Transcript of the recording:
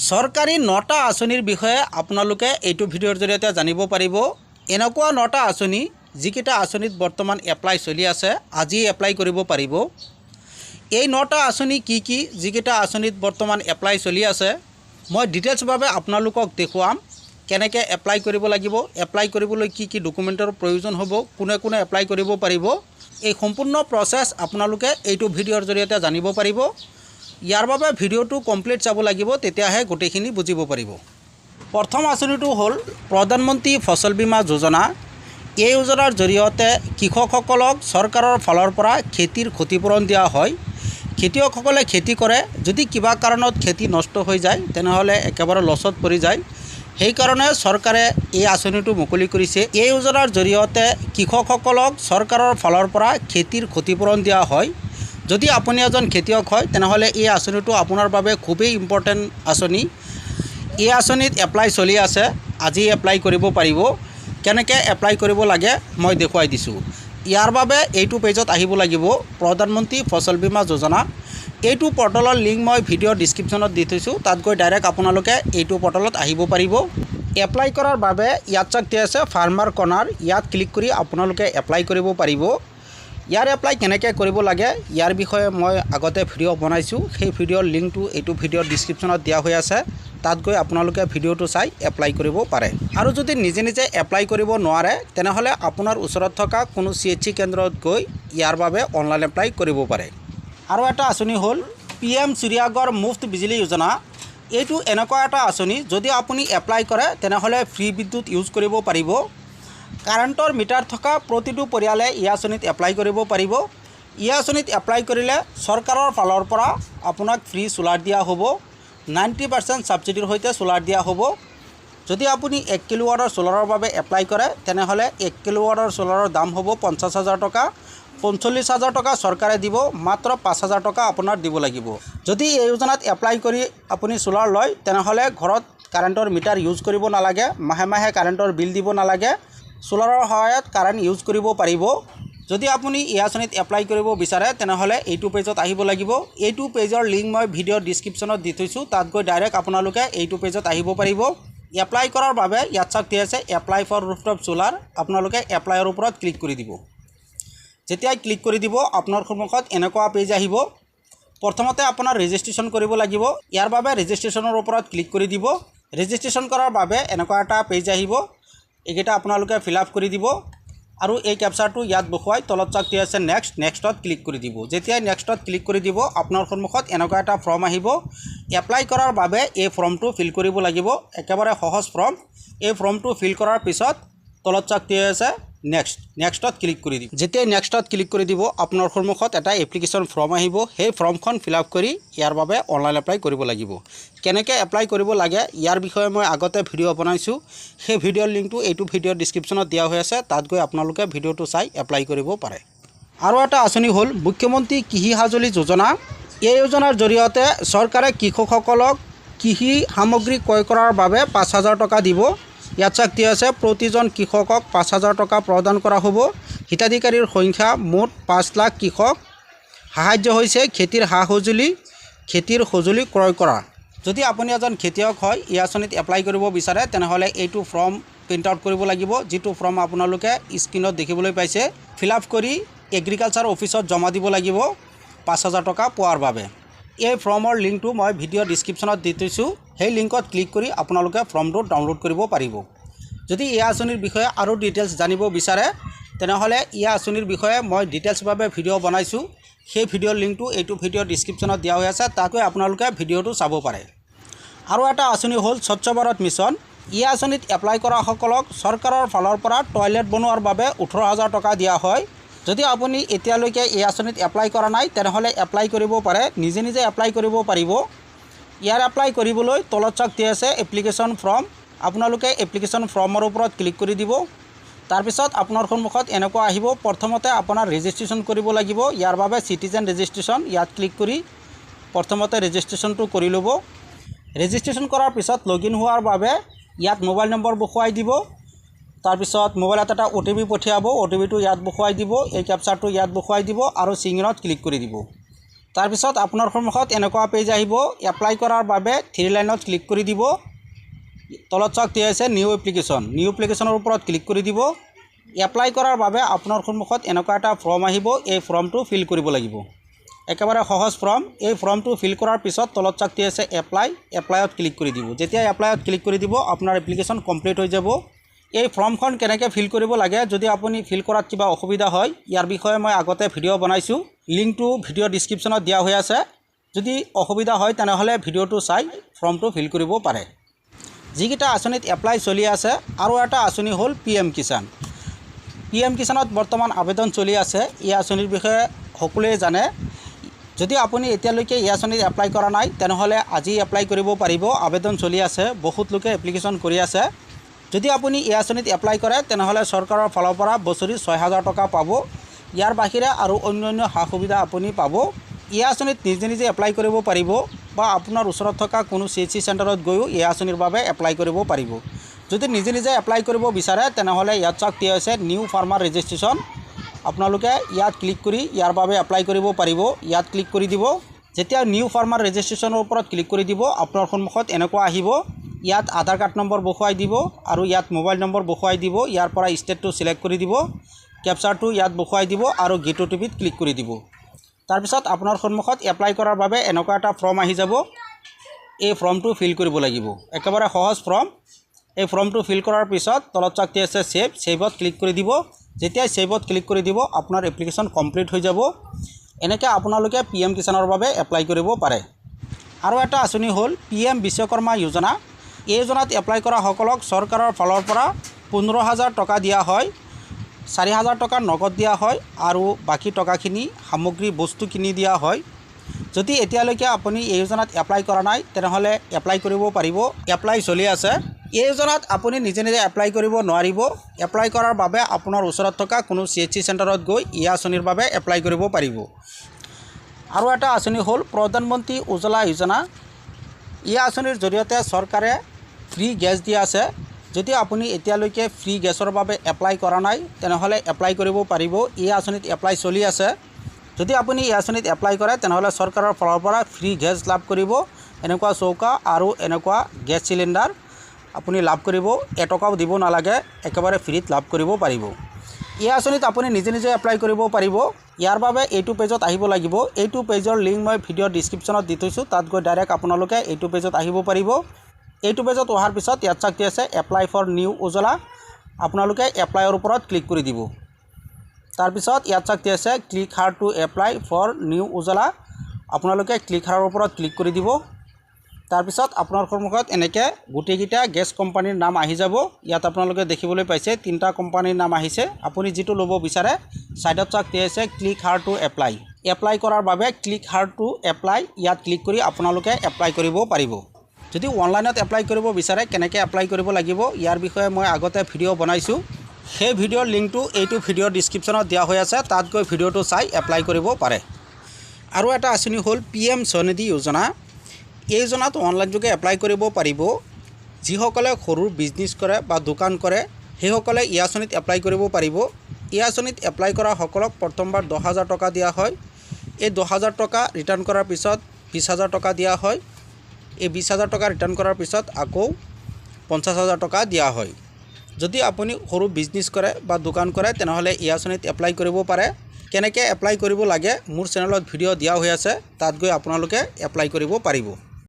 চৰকাৰী নটা আঁচনিৰ বিষয়ে আপোনালোকে এইটো ভিডিঅ'ৰ জৰিয়তে জানিব পাৰিব। এনেকুৱা নটা আঁচনি যিকেইটা আঁচনিত বৰ্তমান এপ্লাই চলি আছে, আজি এপ্লাই কৰিব পাৰিব। এই নটা আঁচনি কি কি যিকেইটা আঁচনিত বৰ্তমান এপ্লাই চলি আছে, মই ডিটেইলছভাৱে আপোনালোকক দেখুৱাম, কেনেকৈ এপ্লাই কৰিব লাগিব এপ্লাই কৰিবলৈ কি কি ডকুমেণ্টৰ প্ৰয়োজন হ'ব, কোনে কোনে এপ্লাই কৰিব পাৰিব। এই সম্পূৰ্ণ প্ৰচেছ আপোনালোকে এইটো ভিডিঅ'ৰ জৰিয়তে জানিব পাৰিব। ইয়াৰ বাবে ভিডিঅ'টো কমপ্লিট চাব লাগিব, তেতিয়াহে গোটেইখিনি বুজিব পাৰিব। প্ৰথম আঁচনিটো হ'ল প্ৰধানমন্ত্ৰী ফচল বীমা যোজনা। এই যোজনাৰ জৰিয়তে কৃষকসকলক চৰকাৰৰ ফালৰ পৰা খেতিৰ ক্ষতিপূৰণ দিয়া হয়। খেতিয়কসকলে খেতি কৰে, যদি কিবা কাৰণত খেতি নষ্ট হৈ যায়, তেনেহ'লে একেবাৰে লছত পৰি যায়। সেইকাৰণে চৰকাৰে এই আঁচনিটো মুকলি কৰিছে। এই যোজনাৰ জৰিয়তে কৃষকসকলক চৰকাৰৰ ফালৰ পৰা খেতিৰ ক্ষতিপূৰণ দিয়া হয়। যদি আপুনি এজন খেতিয়ক হয়, তেনেহ'লে এই আঁচনিটো আপোনাৰ বাবে খুবেই ইম্পৰ্টেণ্ট আঁচনি। এই আঁচনিত এপ্লাই চলি আছে, আজি এপ্লাই কৰিব পাৰিব। কেনেকৈ এপ্লাই কৰিব লাগে, মই দেখুৱাই দিছোঁ। ইয়াৰ বাবে এইটো পেজত আহিব লাগিব, প্ৰধানমন্ত্ৰী ফচল বীমা যোজনা। এইটো পৰ্টেলৰ লিংক মই ভিডিঅ'ৰ ডিছক্ৰিপশ্যনত দি থৈছোঁ। তাত গৈ ডাইৰেক্ট আপোনালোকে এইটো পৰ্টেলত আহিব পাৰিব। এপ্লাই কৰাৰ বাবে ইয়াত চাক দিয়া আছে ফাৰ্মাৰ কৰ্ণাৰ ইয়াত ক্লিক কৰি আপোনালোকে এপ্লাই কৰিব পাৰিব। ইয়াৰ এপ্লাই কেনেকৈ কৰিব লাগে, ইয়াৰ বিষয়ে মই আগতে ভিডিঅ' বনাইছোঁ। সেই ভিডিঅ'ৰ লিংকটো এইটো ভিডিঅ'ৰ ডিছক্ৰিপশ্যনত দিয়া হৈ আছে। তাত গৈ আপোনালোকে ভিডিঅ'টো চাই এপ্লাই কৰিব পাৰে। আৰু যদি নিজে নিজে এপ্লাই কৰিব নোৱাৰে, তেনেহ'লে আপোনাৰ ওচৰত থকা কোনো চি এইচ চি কেন্দ্ৰত গৈ ইয়াৰ বাবে অনলাইন এপ্লাই কৰিব পাৰে। আৰু এটা আঁচনি হ'ল পি এম সূৰ্যাগৰ মুফ্ত বিজুলী যোজনা এইটো এনেকুৱা এটা আঁচনি, যদি আপুনি এপ্লাই কৰে, তেনেহ'লে ফ্ৰী বিদ্যুৎ ইউজ কৰিব পাৰিব। কাৰেণ্টৰ মিটাৰ থকা প্ৰতিটো পৰিয়ালে আঁচনিত এপ্লাই কৰিব পাৰিব। আঁচনিত এপ্লাই কৰিলে চৰকাৰৰ ফালৰ পৰা আপোনাক ফ্ৰী চ'লাৰ দিয়া হ'ব নাইণ্টি পাৰ্চেণ্ট ছাবচিডিৰ সৈতে চ'লাৰ দিয়া হ'ব। যদি আপুনি এক কিলোৱাটৰ চ'লাৰৰ বাবে এপ্লাই কৰে, তেনেহ'লে এক কিলোৱাটৰ চ'লাৰৰ দাম হ'ব পঞ্চাছ হাজাৰ টকা। পঞ্চল্লিছ হাজাৰ টকা চৰকাৰে দিব, মাত্ৰ পাঁচ হাজাৰ টকা আপোনাৰ দিব লাগিব। যদি এই যোজনাত এপ্লাই কৰি আপুনি চ'লাৰ লয়, তেনেহ'লে ঘৰত কাৰেণ্টৰ মিটাৰ ইউজ কৰিব নালাগে, মাহে মাহে কাৰেণ্টৰ বিল দিব নালাগে। চ'লাৰৰ সহায়ত কাৰেণ্ট ইউজ কৰিব পাৰিব। যদি আপুনি এই আঁচনিত এপ্লাই কৰিব বিচাৰে তেনেহ'লে এইটো পেজত আহিব লাগিব। এইটো পেজৰ লিংক মই ভিডিঅ'ৰ ডিছক্ৰিপশ্যনত দি থৈছোঁ। তাত গৈ ডাইৰেক্ট আপোনালোকে এইটো পেজত আহিব পাৰিব। এপ্লাই কৰাৰ বাবে ইয়াত চাওক দিয়া আছে এপ্লাই ফৰ ৰুফটপ চ'লাৰ আপোনালোকে এপ্লাইৰ ওপৰত ক্লিক কৰি দিব। যেতিয়াই ক্লিক কৰি দিব আপোনাৰ সন্মুখত এনেকুৱা পেজ আহিব। প্ৰথমতে আপোনাৰ ৰেজিষ্ট্ৰেশ্যন কৰিব লাগিব। ইয়াৰ বাবে ৰেজিষ্ট্ৰেশ্যনৰ ওপৰত ক্লিক কৰি দিব। ৰেজিষ্ট্ৰেশ্যন কৰাৰ বাবে এনেকুৱা এটা পেজ আহিব। এইকেইটা আপোনালোকে ফিল আপ কৰি দিব। আৰু এই কেপচাৰটো ইয়াত বহুৱাই তলত চাওক দিয়া আছে নেক্সট নেক্সটত ক্লিক কৰি দিব। যেতিয়াই নেক্সটত ক্লিক কৰি দিব আপোনাৰ সন্মুখত এনেকুৱা এটা ফৰ্ম আহিব। এপ্লাই কৰাৰ বাবে এই ফৰ্মটো ফিল কৰিব লাগিব। একেবাৰে সহজ ফৰ্ম এই ফৰ্মটো ফিল কৰাৰ পিছত তলত চাওক দিয়া আছে। নেক্সট নেক্সটত ক্লিক কৰি দিব যেতিয়াই নেক্সটত ক্লিক কৰি দিব, আপোনাৰ সন্মুখত এটা এপ্লিকেশ্যন ফৰ্ম আহিব। সেই ফৰ্মখন ফিল আপ কৰি ইয়াৰ বাবে অনলাইন এপ্লাই কৰিব লাগিব। কেনেকৈ এপ্লাই কৰিব লাগে, ইয়াৰ বিষয়ে মই আগতে ভিডিঅ' বনাইছোঁ। সেই ভিডিঅ'ৰ লিংকটো এইটো ভিডিঅ'ৰ ডিছক্ৰিপশ্যনত দিয়া হৈ আছে। তাত গৈ আপোনালোকে ভিডিঅ'টো চাই এপ্লাই কৰিব পাৰে। আৰু এটা আঁচনি হ'ল, মুখ্যমন্ত্ৰী কৃষি সঁজুলি যোজনা। এই যোজনাৰ জৰিয়তে চৰকাৰে কৃষকসকলক কৃষি সামগ্ৰী ক্ৰয় কৰাৰ বাবে পাঁচ হাজাৰ টকা দিব। ইয়াত চাক দিয়া আছে, প্ৰতিজন কৃষকক পাঁচ হাজাৰ টকা প্ৰদান কৰা হ'ব। হিতাধিকাৰীৰ সংখ্যা মুঠ পাঁচ লাখ কৃষক। সাহায্য হৈছে খেতিৰ সা সঁজুলি খেতিৰ সঁজুলি ক্ৰয় কৰা। যদি আপুনি এজন খেতিয়ক হয় এই আঁচনিত এপ্লাই কৰিব বিচাৰে, তেনেহ'লে এইটো ফৰ্ম প্ৰিণ্ট আউট কৰিব লাগিব, যিটো ফৰ্ম আপোনালোকে স্ক্ৰীণত দেখিবলৈ পাইছে। ফিল আপ কৰি এগ্ৰিকালচাৰ অফিচত জমা দিব লাগিব, পাঁচ হাজাৰ টকা পোৱাৰ বাবে। এই ফৰ্মৰ লিংকটো মই ভিডিঅ' ডিছক্ৰিপশ্যনত দি থৈছোঁ। সেই লিংকত ক্লিক কৰি আপোনালোকে ফৰ্মটো ডাউনলোড কৰিব পাৰিব। যদি এই আঁচনিৰ বিষয়ে আৰু ডিটেইলছ জানিব বিচাৰে, তেনেহ'লে এই আঁচনিৰ বিষয়ে মই ডিটেইলছভাৱে ভিডিঅ' বনাইছোঁ। সেই ভিডিঅ'ৰ লিংকটো এইটো ভিডিঅ'ৰ ডিছক্ৰিপশ্যনত দিয়া হৈ আছে গৈ আপোনালোকে ভিডিঅ'টো চাব পাৰে। আৰু এটা আঁচনি হ'ল স্বচ্ছ ভাৰত মিছন। এই আঁচনিত এপ্লাই কৰাসকলক চৰকাৰৰ ফালৰ পৰা টয়লেট বনোৱাৰ বাবে ওঠৰ হাজাৰ টকা দিয়া হয়। যদি আপুনি এতিয়ালৈকে এই আঁচনিত এপ্লাই কৰা নাই, তেনেহ'লে এপ্লাই কৰিব পাৰে, নিজে নিজে এপ্লাই কৰিব পাৰিব। ইয়াৰ এপ্লাই কৰিবলৈ তলত চাওক দিয়া আছে এপ্লিকেশ্যন ফৰ্ম আপোনালোকে এপ্লিকেশ্যন ফৰ্মৰ ওপৰত ক্লিক কৰি দিব। তাৰপিছত আপোনাৰ সন্মুখত এনেকুৱা আহিব। প্ৰথমতে আপোনাৰ ৰেজিষ্ট্ৰেশ্যন কৰিব লাগিব। ইয়াৰ বাবে চিটিজেন ৰেজিষ্ট্ৰেশ্যন ইয়াত ক্লিক কৰি প্ৰথমতে ৰেজিষ্ট্ৰেশ্যনটো কৰি ল'ব। ৰেজিষ্ট্ৰেশ্যন কৰাৰ পিছত লগ ইন হোৱাৰ বাবে ইয়াত মোবাইল নম্বৰ বহুৱাই দিব। তাৰপিছত মোবাইলত এটা অ' টি পি পঠিয়াব অ' টি পিটো ইয়াত বহুৱাই দিব, এই কেপচাৰটো ইয়াত বহুৱাই দিব আৰু চিঙিনত ক্লিক কৰি দিব। তাৰপিছত আপোনাৰ সন্মুখত এনেকুৱা পেজ আহিব এপ্লাই কৰাৰ বাবে থ্ৰী লাইনত ক্লিক কৰি দিব। তলত চাওক, দিয়া আছে নিউ এপ্লিকেশ্যন নিউ এপ্লিকেশ্যনৰ ওপৰত ক্লিক কৰি দিব। এপ্লাই কৰাৰ বাবে আপোনাৰ সন্মুখত এনেকুৱা এটা ফৰ্ম আহিব, এই ফৰ্মটো ফিল কৰিব লাগিব। একেবাৰে সহজ ফৰ্ম এই ফৰ্মটো ফিল কৰাৰ পিছত তলত দিয়া আছে এপ্লাই এপ্লাইত ক্লিক কৰি দিব। যেতিয়া এপ্লাইত ক্লিক কৰি দিব, আপোনাৰ এপ্লিকেশ্যন কমপ্লিট হৈ যাব। এই ফৰ্মখন কেনেকৈ ফিল কৰিব লাগে, যদি আপুনি ফিল কৰাত কিবা অসুবিধা হয়, ইয়াৰ বিষয়ে মই আগতে ভিডিঅ' বনাইছোঁ। লিংকটো ভিডিঅ' ডিছক্ৰিপশ্যনত দিয়া হৈ আছে। যদি অসুবিধা হয়, তেনেহ'লে ভিডিঅ'টো চাই ফৰ্মটো ফিল কৰিব পাৰে। যিকেইটা আঁচনিত এপ্লাই চলি আছে, আৰু এটা আঁচনি হ'ল P M Kisan. P M কিষাণত বৰ্তমান আবেদন চলি আছে। এই আঁচনিৰ বিষয়ে সকলোৱে জানে। যদি আপুনি এতিয়ালৈকে এই আঁচনিত এপ্লাই কৰা নাই, তেনেহ'লে আজি এপ্লাই কৰিব পাৰিব। আবেদন চলি আছে। বহুত লোকে এপ্লিকেশ্যন কৰি আছে। যদি আপুনি এই আঁচনিত এপ্লাই কৰে তেনেহ'লে চৰকাৰৰ ফালৰ পৰা বছৰি ছয় হাজাৰ টকা পাব। ইয়াৰ বাহিৰে আৰু অন্যান্য সা সুবিধা আপুনি পাব। এই আঁচনিত নিজে নিজে এপ্লাই কৰিব পাৰিব বা আপোনাৰ ওচৰত থকা কোনো চি এচ চি চেণ্টাৰত গৈও এই আঁচনিৰ বাবে এপ্লাই কৰিব পাৰিব। যদি নিজে নিজে এপ্লাই কৰিব বিচাৰে তেনেহ'লে ইয়াত চাওক দিয়া হৈছে নিউ ফাৰ্মাৰ ৰেজিষ্ট্ৰেশ্যন আপোনালোকে ইয়াত ক্লিক কৰি ইয়াৰ বাবে এপ্লাই কৰিব পাৰিব। ইয়াত ক্লিক কৰি দিব। যেতিয়া নিউ ফাৰ্মাৰ ৰেজিষ্ট্ৰেশ্যনৰ ওপৰত ক্লিক কৰি দিব আপোনাৰ সন্মুখত এনেকুৱা আহিব। ইয়াত আধাৰ কাৰ্ড নম্বৰ বহুৱাই দিব আৰু ইয়াত মোবাইল নম্বৰ বহুৱাই দিব, ইয়াৰ পৰা ষ্টেটটো চিলেক্ট কৰি দিব, কেপচাৰটো ইয়াত বহুৱাই দিব আৰু গেটো টিভিত ক্লিক কৰি দিব। তাৰপিছত আপোনাৰ সন্মুখত এপ্লাই কৰাৰ বাবে এনেকুৱা এটা ফৰ্ম আহি যাব। এই ফৰ্মটো ফিল কৰিব লাগিব। একেবাৰে সহজ ফৰ্ম। এই ফৰ্মটো ফিল কৰাৰ পিছত তলত চাকটি আছে ছেভ, ছেভত ক্লিক কৰি দিব। যেতিয়াই ছেভত ক্লিক কৰি দিব, আপোনাৰ এপ্লিকেশ্যন কমপ্লিট হৈ যাব। এনেকৈ আপোনালোকে পি এম কিষাণৰ বাবে এপ্লাই কৰিব পাৰে। আৰু এটা আঁচনি হ'ল পি এম বিশ্বকৰ্মা যোজনা। এই যোজনাত এপ্লাই কৰাসকলক চৰকাৰৰ ফালৰ পৰা পোন্ধৰ হাজাৰ টকা দিয়া হয়, চাৰি হাজাৰ টকা নগদ দিয়া হয় আৰু বাকী টকাখিনি সামগ্ৰী, বস্তু কিনি দিয়া হয়। যদি এতিয়ালৈকে আপুনি এই যোজনাত এপ্লাই কৰা নাই, তেনেহ'লে এপ্লাই কৰিব পাৰিব। এপ্লাই চলি আছে। এই যোজনাত আপুনি নিজে নিজে এপ্লাই কৰিব নোৱাৰিব। এপ্লাই কৰাৰ বাবে আপোনাৰ ওচৰত থকা কোনো চি এইচ চি চেণ্টাৰত গৈ এই আঁচনিৰ বাবে এপ্লাই কৰিব পাৰিব। আৰু এটা আঁচনি হ'ল প্ৰধানমন্ত্ৰী উজ্জ্বলা যোজনা। এই আঁচনিৰ জৰিয়তে চৰকাৰে ফ্ৰী গেছ দি আছে যদি আপুনি এতিয়ালৈকে ফ্ৰী গেছৰ বাবে এপ্লাই কৰা নাই তেনেহ'লে এপ্লাই কৰিব পাৰিব। এই আঁচনিত এপ্লাই চলি আছে। যদি আপুনি এই আঁচনিত এপ্লাই কৰে তেনেহ'লে চৰকাৰৰ ফালৰ পৰা ফ্ৰী গেছ লাভ কৰিব। এনেকুৱা চৌকা আৰু এনেকুৱা গেছ চিলিণ্ডাৰ আপুনি লাভ কৰিব। এটকাও দিব নালাগে একেবাৰে ফ্ৰীত লাভ কৰিব পাৰিব। এই আঁচনিত আপুনি নিজে নিজে এপ্লাই কৰিব পাৰিব। ইয়াৰ বাবে এইটো পেজত আহিব লাগিব। এইটো পেজৰ লিংক মই ভিডিঅ' ডিছক্ৰিপশ্যনত দি থৈছোঁ। তাত গৈ ডাইৰেক্ট আপোনালোকে এইটো পেজত আহিব পাৰিব। এইটো পেজত অহাৰ পিছত ইয়াত চাকটি আছে এপ্লাই ফৰ নিউ উজ্জ্বলা আপোনালোকে এপ্লাইৰ ওপৰত ক্লিক কৰি দিব। তাৰপিছত ইয়াত চাকটি আছে click here to apply for new Ujjwala আপোনালোকে ক্লিক হাৰৰ ওপৰত ক্লিক কৰি দিব। তাৰপিছত আপোনাৰ সন্মুখত এনেকৈ গোটেইকেইটা গেছ কোম্পানীৰ নাম আহি যাব। ইয়াত আপোনালোকে দেখিবলৈ পাইছে, তিনিটা কোম্পানীৰ নাম আহিছে। আপুনি যিটো ল'ব বিচাৰে ছাইডত চাওক দিয়া আছে click here to apply apply কৰাৰ বাবে ক্লিক হাৰ টু এপ্লাই ইয়াত ক্লিক কৰি আপোনালোকে এপ্লাই কৰিব পাৰিব। যদি অনলাইনত এপ্লাই কৰিব বিচাৰে, কেনেকৈ এপ্লাই কৰিব লাগিব, ইয়াৰ বিষয়ে মই আগতে ভিডিঅ' বনাইছোঁ। সেই ভিডিঅ'ৰ লিংকটো এইটো ভিডিঅ'ৰ ডিছক্ৰিপশ্যনত দিয়া হৈ আছে, তাত গৈ ভিডিঅ'টো চাই এপ্লাই কৰিব পাৰে। আৰু এটা আঁচনি হ'ল পি এম স্বনিধি যোজনা। এই যোজনাত অনলাইন যোগে এপ্লাই কৰিব পাৰিব। যিসকলে সৰু বিজনেছ কৰে বা দোকান কৰে, সেইসকলে এই আঁচনিত এপ্লাই কৰিব পাৰিব। এই আঁচনিত এপ্লাই কৰাসকলক প্ৰথমবাৰ দহ হাজাৰ টকা দিয়া হয়। এই দহ হাজাৰ টকা ৰিটাৰ্ণ কৰাৰ পিছত বিছ হাজাৰ টকা দিয়া হয়। এই বিছ হাজাৰ টকা ৰিটাৰ্ণ কৰাৰ পিছত আকৌ পঞ্চাছ হাজাৰ টকা দিয়া হয়। যদি আপুনি সৰু বিজনেছ কৰে বা দোকান কৰে তেনেহ'লে এই আঁচনিত এপ্লাই কৰিব পাৰে। কেনেকৈ এপ্লাই কৰিব লাগে মোৰ চেনেলত ভিডিঅ' দিয়া হৈ আছে। তাত গৈ আপোনালোকে এপ্লাই কৰিব পাৰিব।